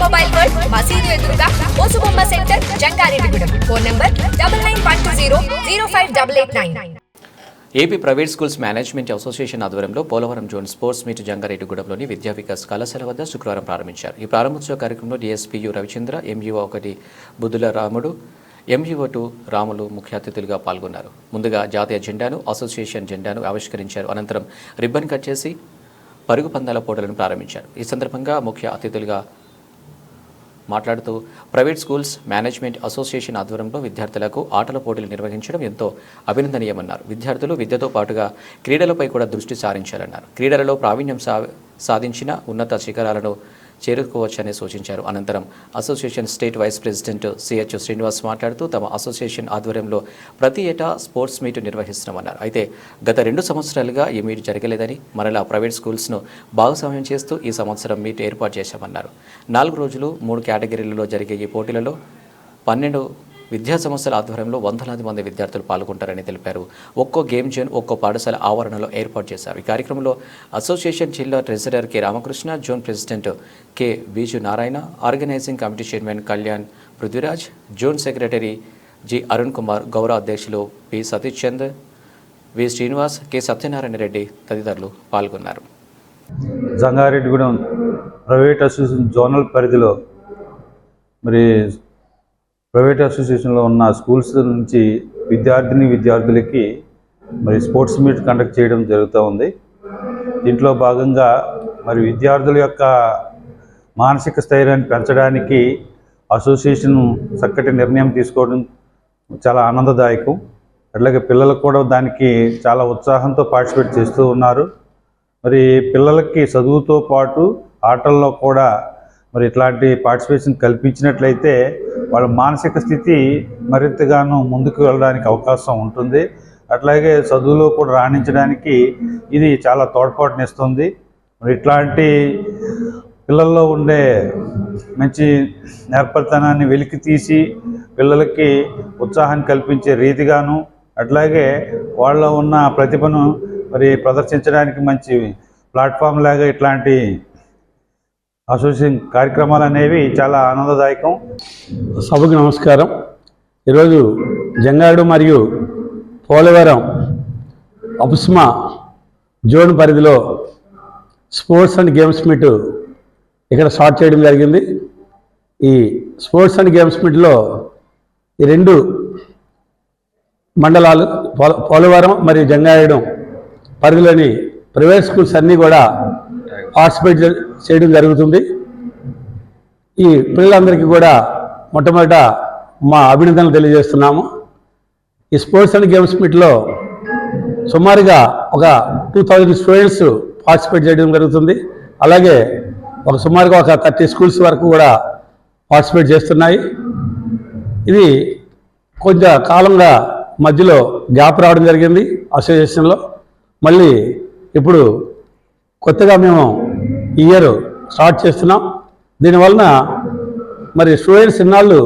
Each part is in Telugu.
Mobile world మసీదు ఎదురుగా ఓసుబొమ్మ centre Jangareddygudem. Phone number double nine one two zero zero five double eight nine. AP private schools management association ఆధ్వర్యంలో పోలవరం జోన్ స్పోర్ట్స్ మీట్ జంగారెడ్డిగూడెంలోని విద్యా వికాస్ కళాశాల వద్ద శుక్రవారం ప్రారంభించారు. ఈ ప్రారంభోత్సవ కార్యక్రమంలో డిఎస్పీయు రవిచంద్ర ఎంఈఓ ఒకటి బుద్ధుల రాముడు ఎంఈఓ టూ రాములు ముఖ్య అతిథులుగా పాల్గొన్నారు. ముందుగా జాతీయ జెండాను అసోసియేషన్ జెండాను ఆవిష్కరించారు. అనంతరం రిబ్బన్ కట్ చేసి పరుగు పందాల పోటీలను ప్రారంభించారు. ఈ సందర్భంగా ముఖ్య అతిథులుగా మాట్లాడుతూ ప్రైవేట్ స్కూల్స్ మేనేజ్మెంట్ అసోసియేషన్ ఆధ్వర్యంలో విద్యార్థులకు ఆటల పోటీలు నిర్వహించడం ఎంతో అభినందనీయమన్నారు. విద్యార్థులు విద్యతో పాటుగా క్రీడలపై కూడా దృష్టి సారించాలన్నారు. క్రీడలలో ప్రావీణ్యం సా సాధించిన ఉన్నత శిఖరాలను చేరుకోవచ్చని సూచించారు. అనంతరం association state vice president CH Srinivas మాట్లాడుతూ తమ అసోసియేషన్ ఆధ్వర్యంలో ప్రతి ఏటా స్పోర్ట్స్ మీట్ నిర్వహిస్తున్నామన్నారు. అయితే గత రెండు సంవత్సరాలుగా ఈ మీట్ జరగలేదని మరలా ప్రైవేట్ స్కూల్స్ను భాగస్వామ్యం చేస్తూ ఈ సంవత్సరం మీట్ ఏర్పాటు చేశామన్నారు. నాలుగు రోజులు మూడు కేటగిరీలలో జరిగే ఈ పోటీలలో పన్నెండు విద్యా సంస్థల ఆధ్వర్యంలో వందలాది మంది విద్యార్థులు పాల్గొంటారని తెలిపారు. ఒక్కో గేమ్ జోన్ ఒక్కో పాఠశాల ఆవరణలో ఏర్పాటు చేశారు. ఈ కార్యక్రమంలో అసోసియేషన్ జిల్లా treasurer K. Ramakrishna zone president K. Biju Narayana organising committee chairman Kalyan Prithviraj zone secretary G. Arun Kumar గౌరవ అధ్యక్షులు P. Satish Chand V. Srinivas K. Satyanarayana Reddy తదితరులు పాల్గొన్నారు. జంగారెడ్డిగూడెం ప్రైవేట్ అసోసియేషన్ జోనల్ పరిధిలో మరి ప్రైవేట్ అసోసియేషన్లో ఉన్న స్కూల్స్ నుంచి విద్యార్థిని విద్యార్థులకి మరి స్పోర్ట్స్ మీట్ కండక్ట్ చేయడం జరుగుతూ ఉంది. దీంట్లో భాగంగా మరి విద్యార్థుల యొక్క మానసిక స్థైర్యాన్ని పెంచడానికి అసోసియేషన్ చక్కటి నిర్ణయం తీసుకోవడం చాలా ఆనందదాయకం. అట్లాగే పిల్లలు కూడా దానికి చాలా ఉత్సాహంతో పార్టిసిపేట్ చేస్తూ ఉన్నారు. మరి పిల్లలకి చదువుతో పాటు ఆటల్లో కూడా మరి ఇట్లాంటి పార్టిసిపేషన్ కల్పించినట్లయితే వాళ్ళ మానసిక స్థితి మరింతగాను ముందుకు వెళ్ళడానికి అవకాశం ఉంటుంది. అట్లాగే చదువులో కూడా రాణించడానికి ఇది చాలా తోడ్పాటునిస్తుంది మరి ఇట్లాంటి పిల్లల్లో ఉండే మంచి నేర్పరితనాన్ని వెలికి తీసి పిల్లలకి ఉత్సాహాన్ని కల్పించే రీతిగాను అట్లాగే వాళ్ళ ఉన్న ప్రతిభను మరి ప్రదర్శించడానికి మంచి ప్లాట్ఫామ్ లాగా ఇట్లాంటి అసోసియేషన్ కార్యక్రమాలు అనేవి చాలా ఆనందదాయకం. సభకు నమస్కారం. ఈరోజు జంగాడు మరియు పోలవరం అపుస్మా జోన్ పరిధిలో స్పోర్ట్స్ అండ్ గేమ్స్ మీట్ ఇక్కడ స్టార్ట్ చేయడం జరిగింది. ఈ స్పోర్ట్స్ అండ్ గేమ్స్ మీట్లో ఈ రెండు మండలాలు పోల పోలవరం మరియు జంగాయడం పరిధిలోని ప్రైవేట్ స్కూల్స్ అన్నీ కూడా పార్టిసిపేట్ చేయడం జరుగుతుంది. ఈ పిల్లలందరికీ కూడా మొట్టమొదట మా అభినందనలు తెలియజేస్తున్నాము. ఈ స్పోర్ట్స్ అండ్ గేమ్స్ మీట్లో సుమారుగా ఒక టూ థౌజండ్ స్టూడెంట్స్ పార్టిసిపేట్ చేయడం జరుగుతుంది. అలాగే ఒక సుమారుగా ఒక థర్టీ స్కూల్స్ వరకు కూడా పార్టిసిపేట్ చేస్తున్నాయి. ఇది కొంచెం కాలంగా మధ్యలో గ్యాప్ రావడం జరిగింది అసోసియేషన్లో మళ్ళీ ఇప్పుడు కొత్తగా మేము ఇయర్ స్టార్ట్ చేస్తున్నాం. దీనివలన మరి స్టూడెంట్స్ ఇన్నాళ్ళు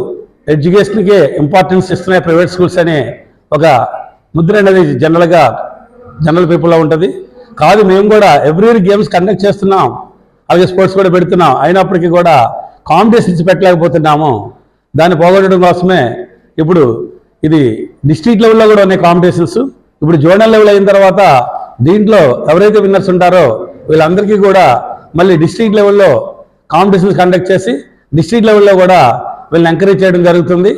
ఎడ్యుకేషన్కే ఇంపార్టెన్స్ ఇస్తున్నాయి. ప్రైవేట్ స్కూల్స్ అనే ఒక ముద్ర అనేది జనరల్గా జనరల్ పీపుల్లో ఉంటుంది. కాదు మేము కూడా ఎవ్రీ ఇయర్ గేమ్స్ కండక్ట్ చేస్తున్నాం. అలాగే స్పోర్ట్స్ కూడా పెడుతున్నాం. అయినప్పటికీ కూడా కాంపిటీషన్స్ పెట్టలేకపోతున్నాము దాన్ని పోగొట్టడం కోసమే ఇప్పుడు ఇది డిస్ట్రిక్ట్ లెవెల్లో కూడా ఉన్నాయి కాంపిటీషన్స్ ఇప్పుడు జోనల్ లెవెల్ అయిన తర్వాత దీంట్లో ఎవరైతే విన్నర్స్ ఉంటారో వీళ్ళందరికీ కూడా మళ్ళీ డిస్ట్రిక్ట్ లెవెల్లో కాంపిటీషన్స్ కండక్ట్ చేసి డిస్ట్రిక్ట్ లెవెల్లో కూడా వీళ్ళని ఎంకరేజ్ చేయడం జరుగుతుంది.